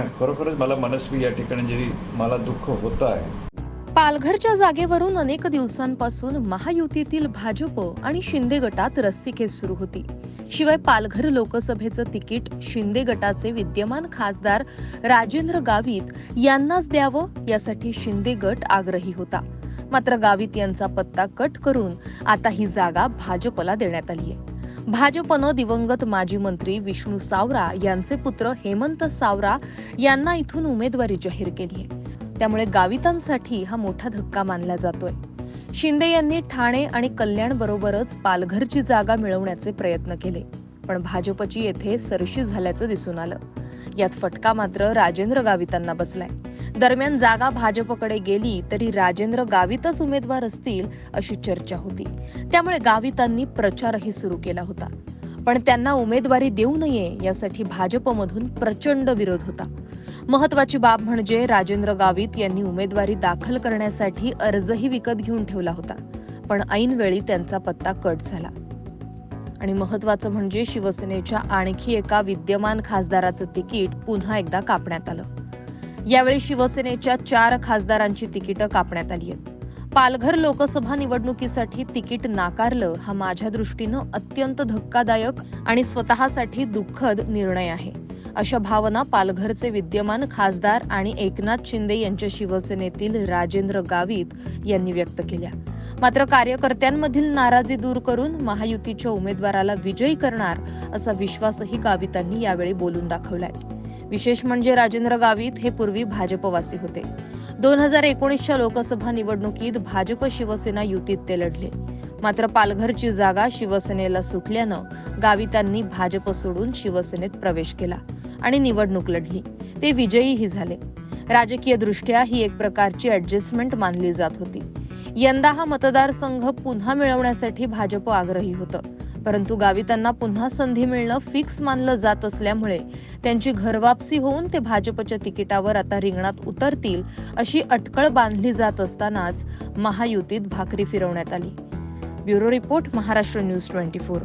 खरोखरच मला मनस्वी या ठिकाणी जरी मला दुःख होत आहे. पालघरच्या जागेवरून अनेक दिवसांपासून महायुतीतील भाजप आणि शिंदे गटात रस्सीखेच सुरू होती. शिवाय पालघर लोकसभेचं तिकीट शिंदे गटाचे विद्यमान खासदार राजेंद्र गावित यांनाच द्यावं यासाठी शिंदे गट आग्रही होता. मात्र गावित यांचा पत्ता कट करून आता ही जागा भाजपला देण्यात आली आहे भाजपनं दिवंगत माजी मंत्री विष्णू सावरा यांचे पुत्र हेमंत सावरा यांना इथून उमेदवारी जाहीर केली आहे. त्यामुळे गावितांसाठी हा मोठा धक्का मानला जातोय. शिंदे यांनी ठाणे आणि कल्याण बरोबरच पालघरची जागा मिळवण्याचे प्रयत्न केले पण भाजपची येथे सरशी झाल्याचं दिसून आलं. यात फटका मात्र राजेंद्र गावितांना बसलाय. दरम्यान जागा भाजपकडे गेली तरी राजेंद्र गावितच उमेदवार असतील अशी चर्चा होती. त्यामुळे गावितांनी प्रचारही सुरू केला होता. पण त्यांना उमेदवारी देऊ नये यासाठी भाजपमधून प्रचंड विरोध होता. महत्वाची बाब म्हणजे राजेंद्र गावित यांनी उमेदवारी दाखल करण्यासाठी अर्जही विकत घेऊन ठेवला होता. पण ऐनवेळी त्यांचा पत्ता कट झाला. आणि महत्वाचं म्हणजे शिवसेनेच्या आणखी एका विद्यमान खासदाराचं तिकीट पुन्हा एकदा कापण्यात आलं. यावेळी शिवसेनेच्या चार खासदारांची तिकीटं कापण्यात आली आहेत. पालघर लोकसभा निवडणुकीसाठी तिकीट नाकारलं हा माझ्या दृष्टीनं अत्यंत धक्कादायक आणि स्वतःसाठी दुःखद निर्णय आहे. अशा भावना पालघरचे विद्यमान खासदार आणि एकनाथ शिंदे यांच्या शिवसेनेतील राजेंद्र गावित यांनी व्यक्त केल्या. मात्र कार्यकर्त्यांमधील नाराजी दूर करून महायुतीच्या उमेदवाराला विजयी करणार असा विश्वासही गावितांनी यावेळी बोलून दाखवलाय. विशेष म्हणजे राजेंद्र गावित हे पूर्वी भाजपवासी होते. दोन हजार एकोणीसच्या लोकसभा निवडणुकीत भाजप शिवसेना युतीत ते लढले. मात्र पालघरची जागा शिवसेनेला सुटल्यानं गावितांनी भाजप सोडून शिवसेनेत प्रवेश केला आणि निवडणूक लढली. ते विजयीही झाले. राजकीय दृष्ट्या ही एक प्रकारची ऍडजस्टमेंट मानली जात होती. यंदा हा मतदारसंघ पुन्हा मिळवण्यासाठी भाजप आग्रही होतं. परंतु गावितांना पुन्हा संधी मिळणं फिक्स मानलं जात असल्यामुळे त्यांची घरवापसी होऊन ते भाजपच्या तिकिटावर आता रिंगणात उतरतील अशी अटकळ बांधली जात असतानाच महायुतीत भाकरी फिरवण्यात आली. Bureau report Maharashtra news twenty four.